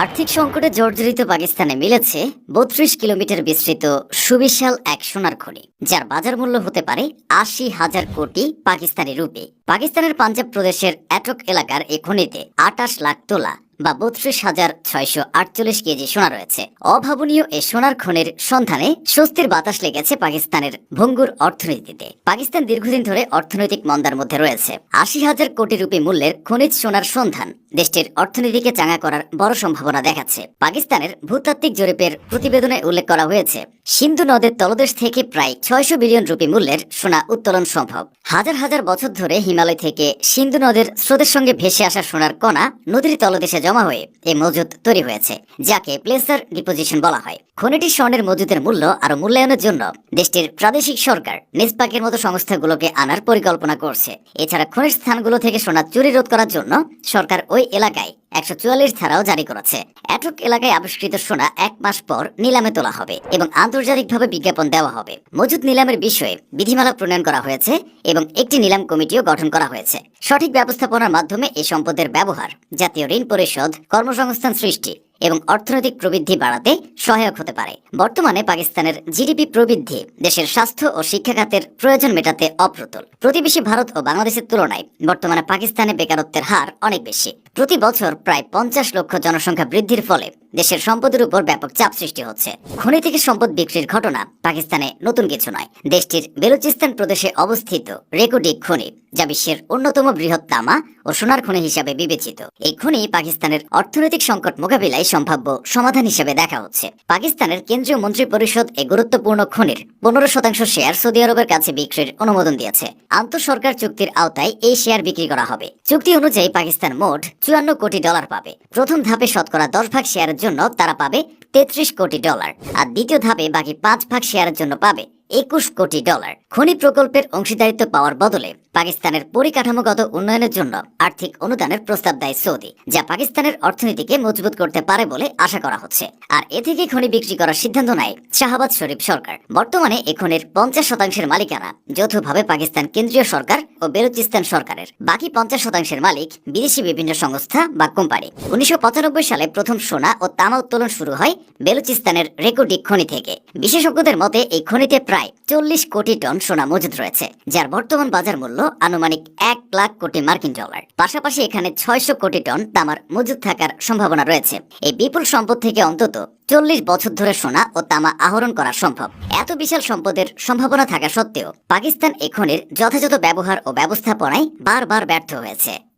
আর্থিক সংকটে জর্জরিত পাকিস্তানে মিলেছে বত্রিশ কিলোমিটার বিস্তৃত সুবিশাল এক সোনার খনি, যার বাজার মূল্য হতে পারে আশি হাজার কোটি পাকিস্তানি রুপি। পাকিস্তানের পাঞ্জাব প্রদেশের অ্যাটক এলাকার এই খনিতে আটাশ লাখ তোলা বা বত্রিশ হাজার ছয়শো আটচল্লিশ কেজি সোনা রয়েছে। অভাবনীয় এই সোনার খনির সন্ধানে স্বস্তির বাতাস লেগেছে পাকিস্তানের ভঙ্গুর অর্থনীতিতে। পাকিস্তান দীর্ঘদিন ধরে অর্থনৈতিক মন্দার মধ্যে রয়েছে। আশি হাজার কোটি রুপি মূল্যের খনিজ সোনার সন্ধান দেশটির অর্থনীতিকে চাঙা করার বড় সম্ভাবনা দেখাচ্ছে। পাকিস্তানের ভূতাত্ত্বিক জরিপের প্রতিবেদনে উল্লেখ করা হয়েছে, সিন্ধু নদের তলদেশ থেকে প্রায় ছয়শো বিলিয়ন রুপি মূল্যের সোনা উত্তোলন সম্ভব। হাজার হাজার বছর ধরে হিমালয় থেকে সিন্ধু নদের স্রোতের সঙ্গে ভেসে আসা সোনার কণা নদীর তলদেশে জমা হয়ে এই মজুদ তৈরি হয়েছে, যাকে প্লেসার ডিপোজিশন বলা হয়। খনিটি স্বর্ণের মজুদের মূল্য আরও মূল্যায়নের জন্য দেশটির প্রাদেশিক সরকার নিষ্পাকের মতো সংস্থাগুলোকে আনার পরিকল্পনা করছে। এছাড়া খনির স্থানগুলো থেকে সোনা চুরি রোধ করার জন্য সরকার ওই এলাকায় একশো চুয়াল্লিশ ধারাও জারি করেছে। অ্যাটক এলাকায় আবিষ্কৃত সোনা এক মাস পর নিলামে তোলা হবে এবং আন্তর্জাতিকভাবে বিজ্ঞাপন দেওয়া হবে। মজুদ নিলামের বিষয়ে বিধিমালা প্রণয়ন করা হয়েছে এবং একটি নিলাম কমিটিও গঠন করা হয়েছে। সঠিক ব্যবস্থাপনার মাধ্যমে এই সম্পদের ব্যবহার, জাতীয় ঋণ পরিশোধ, কর্মসংস্থান সৃষ্টি এবং অর্থনৈতিক প্রবৃদ্ধি বাড়াতে সহায়ক হতে পারে। বর্তমানে পাকিস্তানের জিডিপি প্রবৃদ্ধি দেশের স্বাস্থ্য ও শিক্ষা খাতের প্রয়োজন মেটাতে অপ্রতুল। প্রতিবেশী ভারত ও বাংলাদেশের তুলনায় বর্তমানে পাকিস্তানে বেকারত্বের হার অনেক বেশি। প্রতি বছর প্রায় পঞ্চাশ লক্ষ জনসংখ্যা বৃদ্ধির ফলে দেশের সম্পদের উপর ব্যাপক চাপ সৃষ্টি হচ্ছে। খনি থেকে সম্পদ বিক্রির ঘটনা পাকিস্তানে নতুন কিছু নয়। দেশটির বেলুচিস্তান প্রদেশে অবস্থিত রেকোডিক খনি, যা বিশ্বের অন্যতম বৃহৎ তামা ও সোনার খনি হিসাবে বিবেচিত। এই খনি পাকিস্তানের অর্থনৈতিক সংকট মোকাবিলায় সম্ভাব্য সমাধান হিসেবে দেখা হচ্ছে। পাকিস্তানের কেন্দ্রীয় মন্ত্রী পরিষদ এই গুরুত্বপূর্ণ খনির পনেরো শতাংশ শেয়ার সৌদি আরবের কাছে বিক্রির অনুমোদন দিয়েছে। আন্তঃসরকার চুক্তির আওতায় এই শেয়ার বিক্রি করা হবে। চুক্তি অনুযায়ী পাকিস্তান মোট চুয়ান্ন কোটি ডলার পাবে। প্রথম ধাপে শতকরা দশ ভাগ শেয়ারের জন্য তারা পাবে তেত্রিশ কোটি ডলার। আর দ্বিতীয় ধাপে বাকি পাঁচ ভাগ শেয়ারের জন্য পাবে একুশ কোটি ডলার। খনি প্রকল্পের অংশীদারিত্ব পাওয়ার বদলে পাকিস্তানের পরিকাঠামোগত উন্নয়নের জন্য আর্থিক অনুদানের প্রস্তাব দেয় সৌদি, যা পাকিস্তানের অর্থনীতিকে মজবুত করতে পারে বলে আশা করা হচ্ছে। আর এ থেকে খনি বিক্রি করার সিদ্ধান্ত নেয় শাহবাজ শরীফ সরকার। বর্তমানে এ খনির পঞ্চাশ শতাংশের মালিকানা যৌথভাবে পাকিস্তান কেন্দ্রীয় সরকার ও বেলুচিস্তান সরকারের। বাকি পঞ্চাশ শতাংশের মালিক বিদেশি বিভিন্ন সংস্থা বা কোম্পানি। উনিশশো পঁচানব্বই সালে প্রথম সোনা ও তামা উত্তোলন শুরু হয় বেলুচিস্তানের রেকর্ডিক খনি থেকে। বিশেষজ্ঞদের মতে, এই খনিতে প্রায় চল্লিশ কোটি টন সোনা মজুদ রয়েছে, যার বর্তমান বাজার মূল্য আনুমানিক এক লাখ কোটি মার্কিন ডলার। পাশাপাশি এখানে ছয়শো কোটি টন তামার মজুদ থাকার সম্ভাবনা রয়েছে। এই বিপুল সম্পদ থেকে অন্তত চল্লিশ বছর ধরে সোনা ও তামা আহরণ করা সম্ভব। এত বিশাল সম্পদের সম্ভাবনা থাকা সত্ত্বেও পাকিস্তান এখনের খনির যথাযথ ব্যবহার ও ব্যবস্থাপনায় বারবার ব্যর্থ হয়েছে।